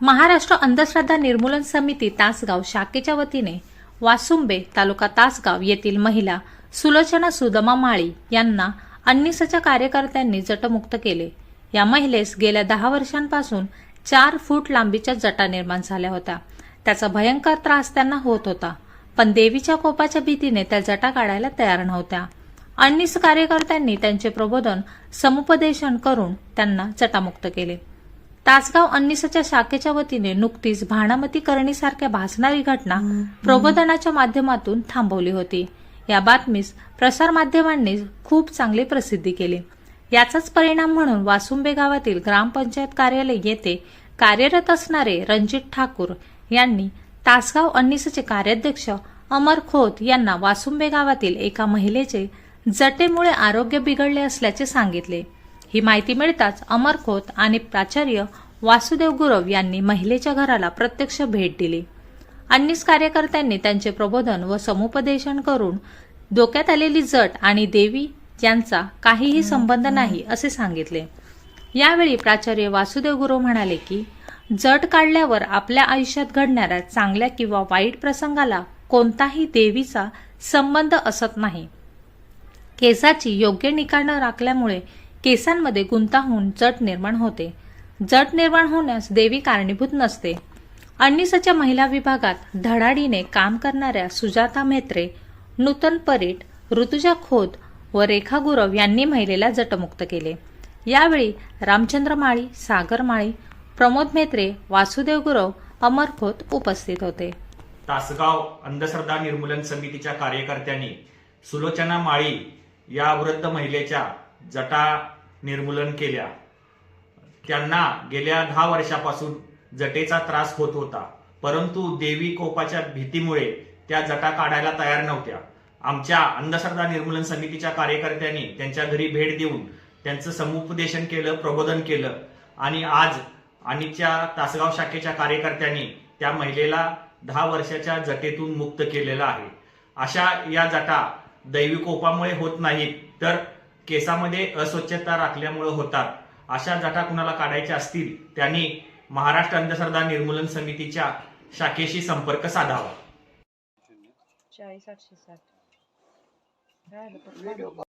महाराष्ट्र अंधश्रद्धा निर्मूलन समिती तासगाव शाखेच्या वतीने वासुंबे तालुका तासगाव येथील महिला सुलोचना सुदमा माळी यांना अन्निसच्या कार्यकर्त्यांनी जटमुक्त केले. या महिलेस गेल्या दहा वर्षांपासून चार फूट लांबीच्या जटा निर्माण झाल्या होत्या. त्याचा भयंकर त्रास त्यांना होत होता. पण देवीच्या कोपाच्या भीतीने त्या जटा काढायला तयार नव्हत्या. अन्निस कार्यकर्त्यांनी त्यांचे प्रबोधन समुपदेशन करून त्यांना जटामुक्त केले. तासगाव अन्निसच्या शाखेच्या वतीने नुकतीच भाणामती करणीसारख्या भासणारी घटना प्रबोधनाच्या माध्यमातून थांबवली होती. या बातमीस प्रसारमाध्यमांनी खूप चांगली प्रसिद्धी केली. याचाच परिणाम म्हणून वासुंबे गावातील ग्रामपंचायत कार्यालय येथे कार्यरत असणारे रणजित ठाकूर यांनी तासगाव अन्निसचे कार्याध्यक्ष अमर खोत यांना वासुंबे गावातील एका महिलेचे जटेमुळे आरोग्य बिघडले असल्याचे सांगितले. ही माहिती मिळताच अमर खोत आणि प्राचार्य वासुदेव गुरव यांनी महिलेच्या घराला प्रत्यक्ष भेट दिली. अन्निस कार्यकर्त्यांनी त्यांचे प्रबोधन व समुपदेशन करून डोक्यात आलेली जट आणि देवी यांचा काहीही संबंध नाही असे सांगितले. यावेळी प्राचार्य वासुदेव गुरु म्हणाले की जट काढल्यावर आपल्या आयुष्यात घडणाऱ्या चांगल्या किंवा वाईट प्रसंगाला कोणताही देवीचा संबंध असत नाही. केसाची योग्य निकाल न राखल्यामुळे केसांमध्ये गुंताहून जट निर्माण होते. जट निर्माण होण्यास देवी कारणीभूत नसते. अन्निसच्या महिला विभागात धडाडीने काम करणाऱ्या सुजाता मेत्रे नूतन परीट ऋतुजा खोत व रेखा गुरव यांनी महिलेला जटमुक्त केले. यावेळी रामचंद्र माळी सागर माळी प्रमोद मेत्रे वासुदेव गुरव अमर खोत उपस्थित होते. तासगाव अंधश्रद्धा निर्मूलन समितीच्या कार्यकर्त्यांनी सुलोचना माळी या वृद्ध महिलेच्या जटा निर्मूलन केल्या. त्यांना गेल्या दहा वर्षापासून जटेचा त्रास होत होता. परंतु देवी कोपाच्या भीतीमुळे त्या जटा काढायला तयार नव्हत्या. आमच्या अंधश्रद्धा निर्मूलन समितीच्या कार्यकर्त्यांनी त्यांच्या घरी भेट देऊन त्यांचं समुपदेशन केलं प्रबोधन केलं. आणि आज आणिच्या तासगाव शाखेच्या कार्यकर्त्यांनी त्या महिलेला दहा वर्षाच्या जटेतून मुक्त केलेला आहे. अशा या जटा दैवी कोपामुळे होत नाहीत तर केसामध्ये अस्वच्छता राखल्यामुळे होतात. अशा जटा कुणाला काढायच्या असतील त्यांनी महाराष्ट्र अंधश्रद्धा निर्मूलन समितीच्या शाखेशी संपर्क साधावा.